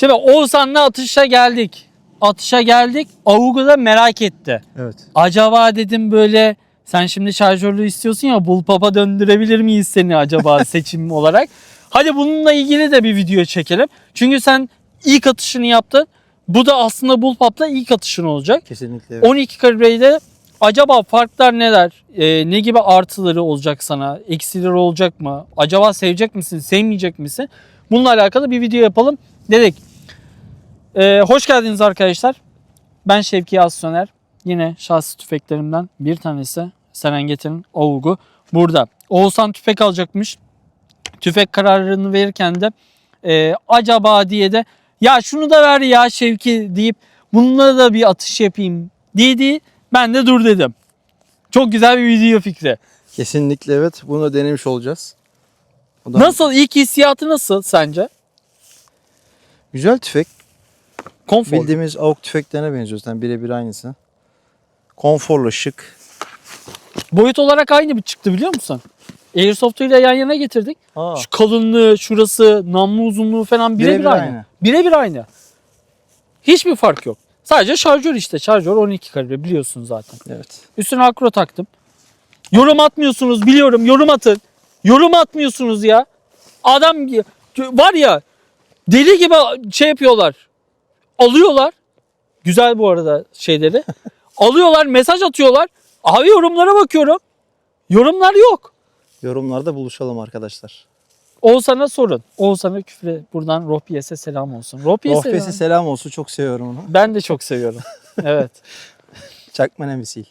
Şimdi Oğuzhan'la atışa geldik. Atışa geldik. Avugu da merak etti. Evet. Acaba dedim böyle sen şimdi şarjörlü istiyorsun ya bullpup'a döndürebilir miyiz seni acaba seçim olarak? Hadi bununla ilgili de bir video çekelim. Çünkü sen ilk atışını yaptın. Bu da aslında bullpup'la ilk atışın olacak. Kesinlikle evet. 12 kalibreyle acaba farklar neler? Ee, ne gibi artıları olacak sana? Eksileri olacak mı? Acaba sevecek misin? Sevmeyecek misin? Bununla alakalı bir video yapalım dedik. Ee, hoş geldiniz arkadaşlar. Ben Şevki Assoner. Yine şahsi tüfeklerimden bir tanesi Serengeti'nin Oğuz'u. Burada. Oğuzhan tüfek alacakmış. Tüfek kararını verirken de e, acaba diye de ya şunu da ver ya Şevki deyip bununla da bir atış yapayım dedi. Ben de dur dedim. Çok güzel bir video fikri. Kesinlikle evet. Bunu da denemiş olacağız. O da Nasıl ilk hissiyatı nasıl sence? Güzel tüfek. Konfor. Bildiğimiz AUK tüfeklerine benziyor zaten birebir aynısı. Konforlu, şık. Boyut olarak aynı bir çıktı biliyor musun? Airsoft ile yan yana getirdik. Aa, Şu kalınlığı, şurası, namlu uzunluğu falan birebir Birebir aynı. aynı. Birebir aynı. Hiçbir fark yok. Sadece şarjör işte. Şarjör 12 kalibre biliyorsun zaten. evet. Üstüne akro taktım. Yorum atmıyorsunuz biliyorum. Yorum atın. Yorum atmıyorsunuz ya. Adam var ya deli gibi şey yapıyorlar. Alıyorlar. Güzel bu arada şeyleri. Alıyorlar mesaj atıyorlar. Abi yorumlara bakıyorum. Yorumlar yok. Yorumlarda buluşalım arkadaşlar. Oğuzhan'a sorun. Oğuzhan'a küfre buradan Rohpiyes'e selam olsun. Rohpiyes'e Rohbesi selam olsun. Çok seviyorum onu. Ben de çok seviyorum. evet. Çakma misil.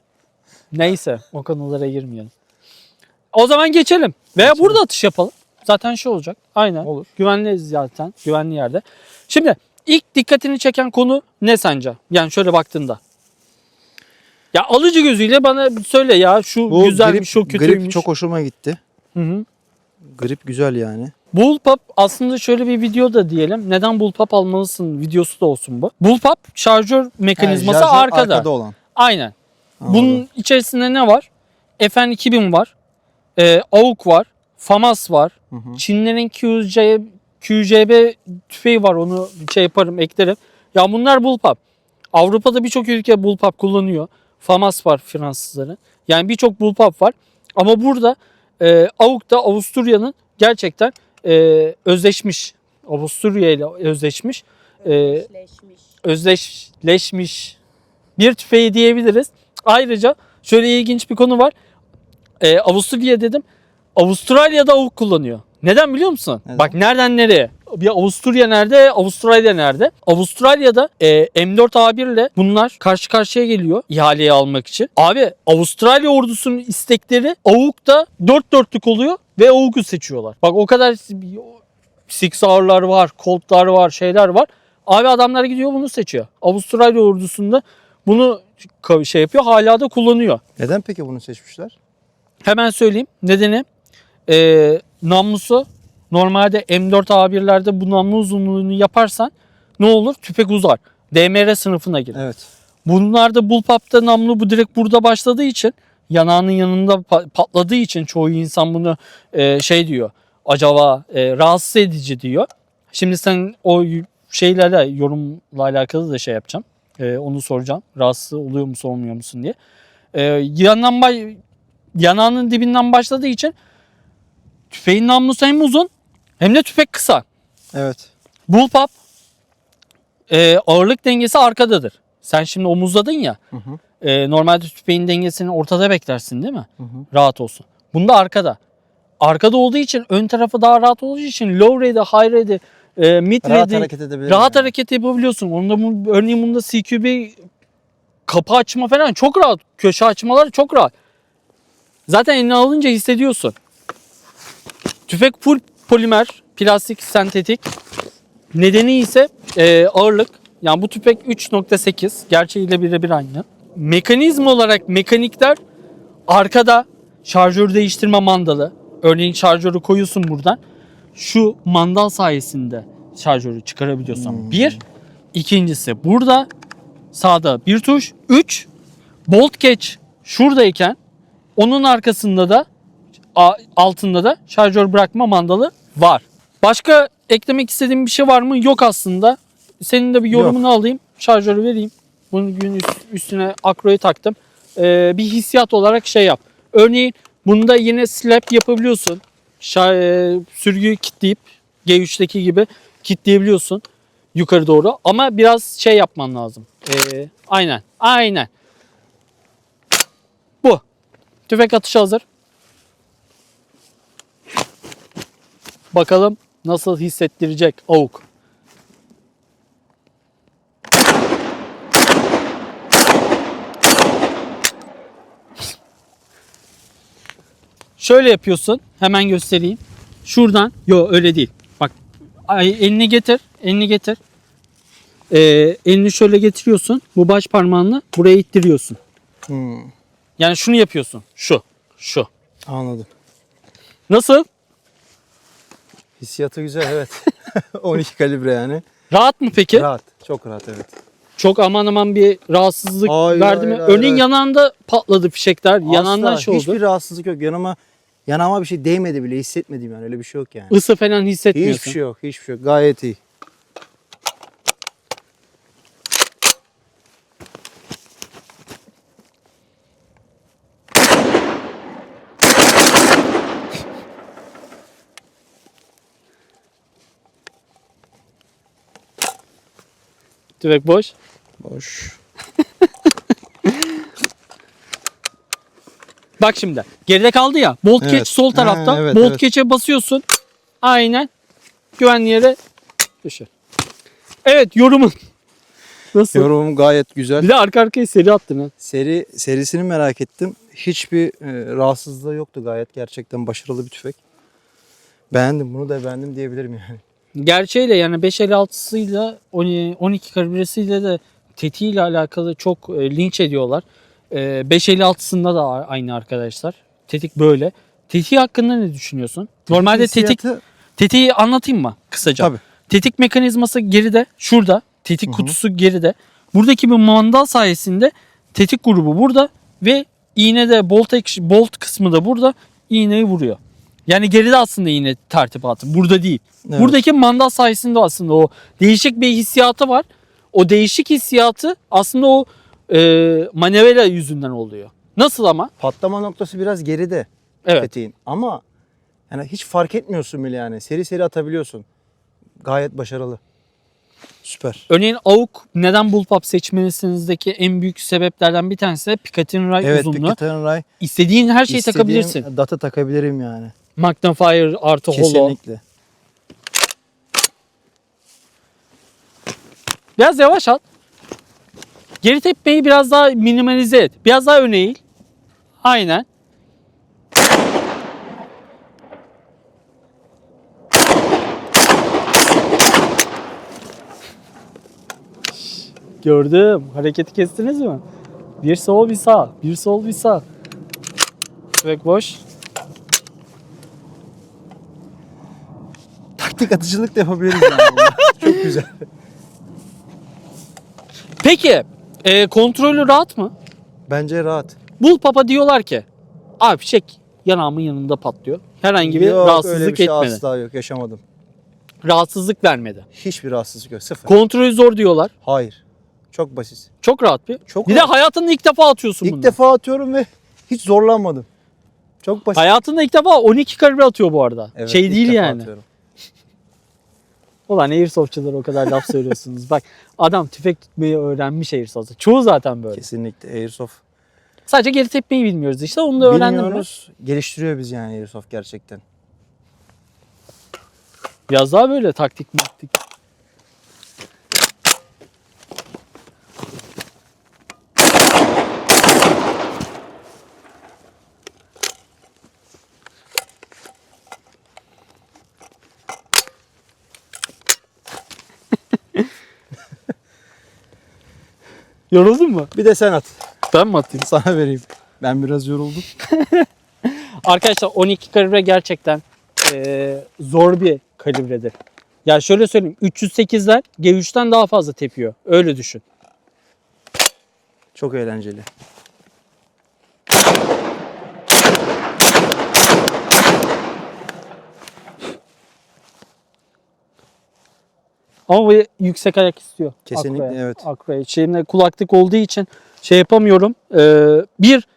Neyse o konulara girmeyelim. O zaman geçelim. Veya Geçelim. burada atış yapalım. Zaten şu olacak. Aynen. Olur. Güvenli zaten. Güvenli yerde. Şimdi ilk dikkatini çeken konu ne sence? Yani şöyle baktığında. Ya alıcı gözüyle bana söyle ya şu Bu güzelmiş, grip, şu kötüymüş. grip çok hoşuma gitti. Hı hı. Grip güzel yani. Bullpup aslında şöyle bir video da diyelim. Neden bullpup almalısın videosu da olsun bu. Bullpup şarjör mekanizması Yani şarjör arkada. arkada olan. Aynen. Anladım. Bunun içerisinde ne var? FN 2000 var. E, AUK var. FAMAS var. Hı hı. Çinlerin QJ, QJB tüfeği var. Onu şey yaparım eklerim. Ya bunlar bullpup. Avrupa'da birçok ülke bullpup kullanıyor. FAMAS var Fransızların. Yani birçok bullpup var. Ama burada e, AUK'ta Avusturya'nın gerçekten e, özleşmiş. Avusturya ile özleşmiş. E, Özleşmiş. özdeşleşmiş bir tüfeği diyebiliriz. Ayrıca şöyle ilginç bir konu var. Ee, Avusturya dedim. Avustralya'da avuk kullanıyor. Neden biliyor musun? Neden? Bak nereden nereye? Bir Avusturya nerede? Avustralya nerede? Avustralya'da e, M4A1 ile bunlar karşı karşıya geliyor ihaleyi almak için. Abi Avustralya ordusunun istekleri avukta dört dörtlük oluyor ve avuku seçiyorlar. Bak o kadar Six Hour'lar var, Colt'lar var, şeyler var. Abi adamlar gidiyor bunu seçiyor. Avustralya ordusunda bunu şey yapıyor hala da kullanıyor. Neden peki bunu seçmişler? Hemen söyleyeyim nedeni ee, namlusu normalde M4A1'lerde bu namlu uzunluğunu yaparsan ne olur? Tüfek uzar. DMR sınıfına girer. Evet. Bunlarda bullpup'ta namlu bu direkt burada başladığı için yanağının yanında pa- patladığı için çoğu insan bunu e, şey diyor. Acaba e, rahatsız edici diyor. Şimdi sen o şeylerle yorumla alakalı da şey yapacağım. E, onu soracağım. Rahatsız oluyor musun olmuyor musun diye. E, yandan yanağının dibinden başladığı için tüfeğin namlusu hem uzun hem de tüfek kısa. Evet. Bullpup e, ağırlık dengesi arkadadır. Sen şimdi omuzladın ya. Hı hı. e, normalde tüfeğin dengesini ortada beklersin değil mi? Hı hı. Rahat olsun. Bunda arkada. Arkada olduğu için ön tarafı daha rahat olduğu için low ready, high ready, e, mid Rahat ready hareket rahat yani. hareket yapabiliyorsun. Onda bu, örneğin bunda CQB kapı açma falan çok rahat. Köşe açmalar çok rahat. Zaten eline alınca hissediyorsun. Tüfek full polimer, plastik, sentetik. Nedeni ise e, ağırlık. Yani bu tüfek 3.8. Gerçeğiyle birebir aynı. Mekanizma olarak mekanikler arkada şarjör değiştirme mandalı. Örneğin şarjörü koyuyorsun buradan. Şu mandal sayesinde şarjörü çıkarabiliyorsun. Hmm. Bir. İkincisi burada sağda bir tuş. Üç. Bolt catch şuradayken onun arkasında da altında da şarjör bırakma mandalı var. Başka eklemek istediğim bir şey var mı? Yok aslında. senin de bir yorumunu alayım. Şarjörü vereyim. Bunun gün üst- üstüne akroyu taktım. Ee, bir hissiyat olarak şey yap. Örneğin bunda yine slap yapabiliyorsun. Şa- e, sürgüyü kitleyip G3'teki gibi kitleyebiliyorsun yukarı doğru. Ama biraz şey yapman lazım. Ee, aynen. Aynen. Bu. Tüfek atışı hazır. Bakalım nasıl hissettirecek avuk. Şöyle yapıyorsun. Hemen göstereyim. Şuradan. Yo öyle değil. Bak elini getir. Elini getir. Ee, elini şöyle getiriyorsun. Bu baş parmağını buraya ittiriyorsun. Hmm, Yani şunu yapıyorsun. Şu. Şu. anladım. Nasıl? Hissiyatı güzel evet. 12 kalibre yani. Rahat mı peki? Rahat. Çok rahat evet. Çok aman aman bir rahatsızlık Hayır, verdi mi? hayır, hayır, Örneğin hayır. yanağında patladı fişekler. Yanağından Asla şey oldu. Hiçbir rahatsızlık yok. Yanıma yanağıma bir şey değmedi bile hissetmedim yani. Öyle bir şey yok yani. Isı falan hissetmiyorsun. Hiçbir şey yok. Hiçbir şey yok. Gayet iyi. Tüfek boş. Boş. Bak şimdi. Geride kaldı ya. Bolt Evet. catch sol tarafta. Ha, evet, Bolt evet. catch'e basıyorsun. Aynen. Güvenli yere düşür. Evet yorumun. Nasıl? Yorumum gayet güzel. Bir de arka arkaya seri attın ha. Seri serisini merak ettim. Hiçbir e, rahatsızlığı yoktu gayet. Gerçekten başarılı bir tüfek. Beğendim. Bunu da beğendim diyebilirim yani. Gerçeğiyle yani 5.56'sıyla 12 kalibresiyle de tetiğiyle alakalı çok e, linç ediyorlar. E, 5.56'sında da aynı arkadaşlar. Tetik böyle. Tetiği hakkında ne düşünüyorsun? Normalde tetik Hissiyatı- tetiği anlatayım mı kısaca? Tabii. Tetik mekanizması geride, şurada. Tetik Hı hı. kutusu geride. Buradaki bir mandal sayesinde tetik grubu burada ve iğne de bolt, bolt kısmı da burada iğneyi vuruyor. Yani geride aslında iğne tertibatı. Burada değil. Evet. Buradaki mandal sayesinde aslında o değişik bir hissiyatı var. O değişik hissiyatı aslında o e, manevra yüzünden oluyor. Nasıl ama? Patlama noktası biraz geride Evet. tetiğin. Ama yani hiç fark etmiyorsun bile yani. Seri seri atabiliyorsun. Gayet başarılı. Süper. Örneğin AUK neden bullpup seçmenisinizdeki en büyük sebeplerden bir tanesi de Picatinny Ray Evet uzunluğu. Picatinny Ray. İstediğin her şeyi istediğim takabilirsin. Data takabilirim yani. Magnifier artı holo. Kesinlikle. Biraz yavaş at. Geri tepmeyi biraz daha minimalize et. Biraz daha öne eğil. Aynen. Gördüm. Hareketi kestiniz mi? Bir sol bir sağ. Bir sol bir sağ. Tüfek boş. Taktik atıcılık da yapabiliriz yani. Çok güzel. Peki e, kontrolü rahat mı? Bence rahat. Bullpup'a diyorlar ki abi fişek yanağımın yanında patlıyor. Herhangi bir Yok, öyle rahatsızlık bir şey etmedi. asla yok. Yaşamadım. Rahatsızlık vermedi. Hiçbir rahatsızlık yok. Sıfır. Kontrolü zor diyorlar. Hayır. Çok basit. Çok rahat bir. Çok bir de rahat. hayatında ilk defa atıyorsun İlk bunu. defa atıyorum ve hiç zorlanmadım. Çok basit. Hayatında ilk defa 12 kalibre atıyor bu arada. Evet, şey ilk değil defa yani. atıyorum. Ulan airsoftçular o kadar laf söylüyorsunuz. Bak adam tüfek tutmayı öğrenmiş airsoft'ta. Çoğu zaten böyle. Kesinlikle Airsoft. Sadece geri tepmeyi bilmiyoruz işte. Onu da öğrendim. ben. Bilmiyoruz. Geliştiriyor biz yani Airsoft gerçekten. Biraz daha böyle taktik maktik. Yoruldun mu? Bir de sen at. Ben mi atayım? Sana vereyim. Ben biraz yoruldum. Arkadaşlar 12 kalibre gerçekten eee, zor bir kalibredir. Ya şöyle söyleyeyim 308'ler G3'ten daha fazla tepiyor. Öyle düşün. Çok eğlenceli. Ama bu yüksek ayak istiyor. Kesinlikle, Akro'ya. evet. Akro'ya. Şeyimde kulaklık olduğu için şey yapamıyorum. Ee, bir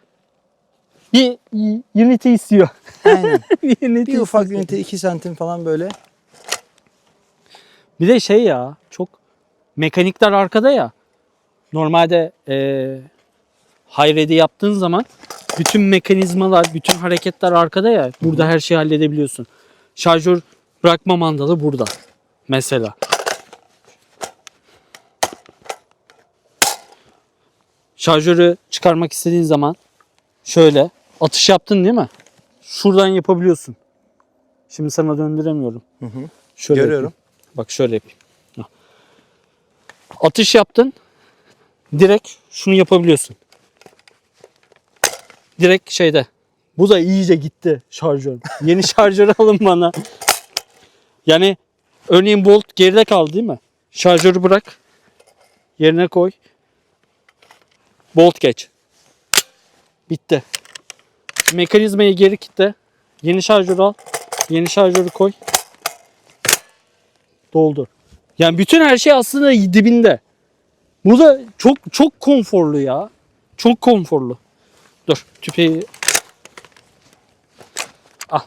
bir Unity istiyor. Aynen. bir Unity bir ufak istiyor. ünite 2 santim falan böyle. Bir de şey ya çok mekanikler arkada ya. Normalde eee high yaptığın zaman bütün mekanizmalar, bütün hareketler arkada ya. Burada her şeyi halledebiliyorsun. Şarjör bırakma mandalı burada. Mesela. Şarjörü çıkarmak istediğin zaman şöyle atış yaptın değil mi? Şuradan yapabiliyorsun. Şimdi sana döndüremiyorum. Hı hı. Şöyle Görüyorum. yapayım. Bak şöyle yapayım. Atış yaptın. Direkt şunu yapabiliyorsun. Direkt şeyde. Bu da iyice gitti şarjör. Yeni şarjör alın bana. Yani örneğin Bolt geride kaldı değil mi? Şarjörü bırak. Yerine koy. Bolt geç. Bitti. Mekanizmayı geri kitle. Yeni şarjörü al. Yeni şarjörü koy doldur. Yani bütün her şey aslında dibinde. Bu da çok çok konforlu ya. Çok konforlu. Dur tüpeyi al.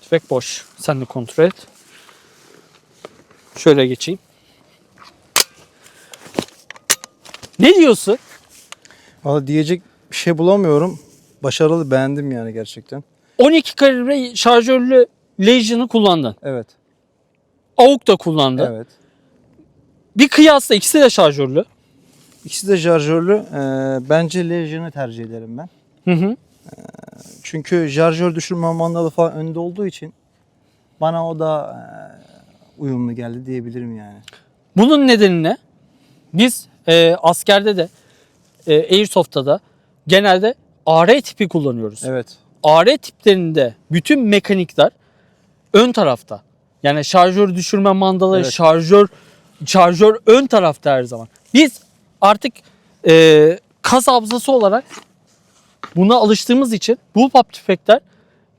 Tüfek boş. Sen de kontrol et. Şöyle geçeyim. Ne diyorsun? Valla diyecek bir şey bulamıyorum. Başarılı beğendim yani gerçekten. 12 kalibre şarjörlü Legion'ı kullandın. Evet. AUK da kullandın. Evet. Bir kıyasla ikisi de şarjörlü. İkisi de şarjörlü. Ee, bence Legion'ı tercih ederim ben. Hı hı. Çünkü şarjör düşürme mandalı falan önde olduğu için bana o da e, uyumlu geldi diyebilirim yani. Bunun nedeni ne? Biz e, askerde de e, Airsoft'ta da genelde AR tipi kullanıyoruz. Evet. AR tiplerinde bütün mekanikler ön tarafta. Yani şarjör düşürme mandalı, Evet. şarjör şarjör ön tarafta her zaman. Biz artık e, kas hafızası olarak buna alıştığımız için bu pop tüfekler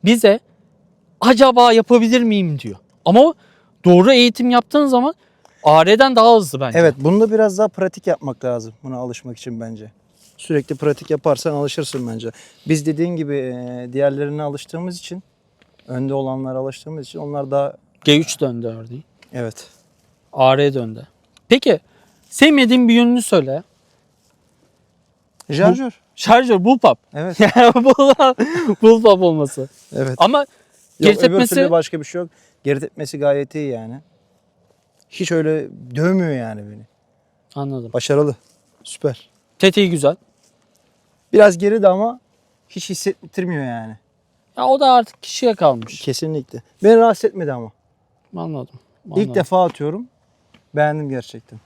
bize acaba yapabilir miyim diyor. Ama doğru eğitim yaptığın zaman AR'den daha hızlı bence. Evet, bunda biraz daha pratik yapmak lazım buna alışmak için bence. Sürekli pratik yaparsan alışırsın bence. Biz dediğin gibi e, diğerlerine alıştığımız için, önde olanlara alıştığımız için onlar daha G3 döndü örneğin. evet. AR döndü. Peki sevmediğin bir yönünü söyle. Şarjör. Şarjör bullpup. Evet. Yani bullpup olması. Evet. Ama Yok, geri öbür tepmesi başka bir şey yok. Geri tepmesi gayet iyi yani. Hiç öyle dövmüyor yani beni. anladım. Başarılı. Süper. Tetiği güzel. Biraz geride ama hiç hissettirmiyor yani. Ya o da artık kişiye kalmış. Kesinlikle. Beni rahatsız etmedi ama. Anladım. anladım. İlk defa atıyorum. Beğendim gerçekten.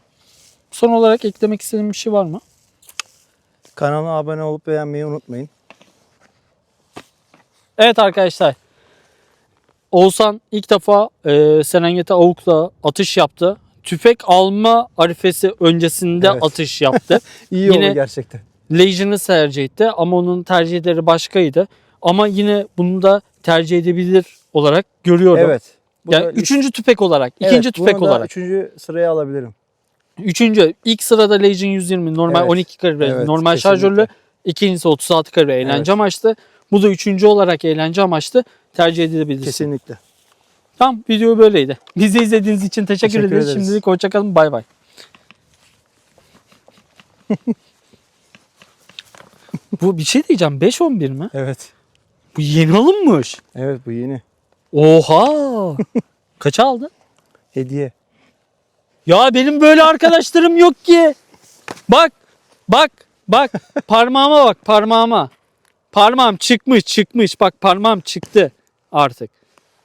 Son olarak eklemek istediğin bir şey var mı? Kanala abone olup beğenmeyi unutmayın. Evet arkadaşlar. Oğuzhan ilk defa e, Serengeti Avuk'la atış yaptı. Tüfek alma arifesi öncesinde Evet. atış yaptı. İyi Yine- oldu gerçekten. Legion'ı tercih etti ama onun tercihleri başkaydı. Ama yine bunu da tercih edebilir olarak görüyorum. Evet. Yani üçüncü tüfek olarak, Evet, ikinci tüfek bunu da olarak. Üçüncü sıraya alabilirim. Üçüncü, ilk sırada Legion 120 normal Evet. 12 kalibre Evet, normal kesinlikle. şarjörlü. İkincisi 36 kalibre eğlence Evet. amaçlı. Bu da üçüncü olarak eğlence amaçlı tercih edilebilir. Kesinlikle. Tamam video böyleydi. Bizi izlediğiniz için teşekkür, Teşekkür ederiz. ederiz. Şimdilik hoşçakalın. Bay bay. Bu bir şey diyeceğim. 5-11 mi? Evet. Bu yeni alınmış. Evet bu yeni. Oha. Kaça aldın? Hediye. Ya benim böyle arkadaşlarım yok ki. Bak, bak, bak. Parmağıma bak, parmağıma. Parmağım çıkmış, çıkmış. Bak parmağım çıktı artık.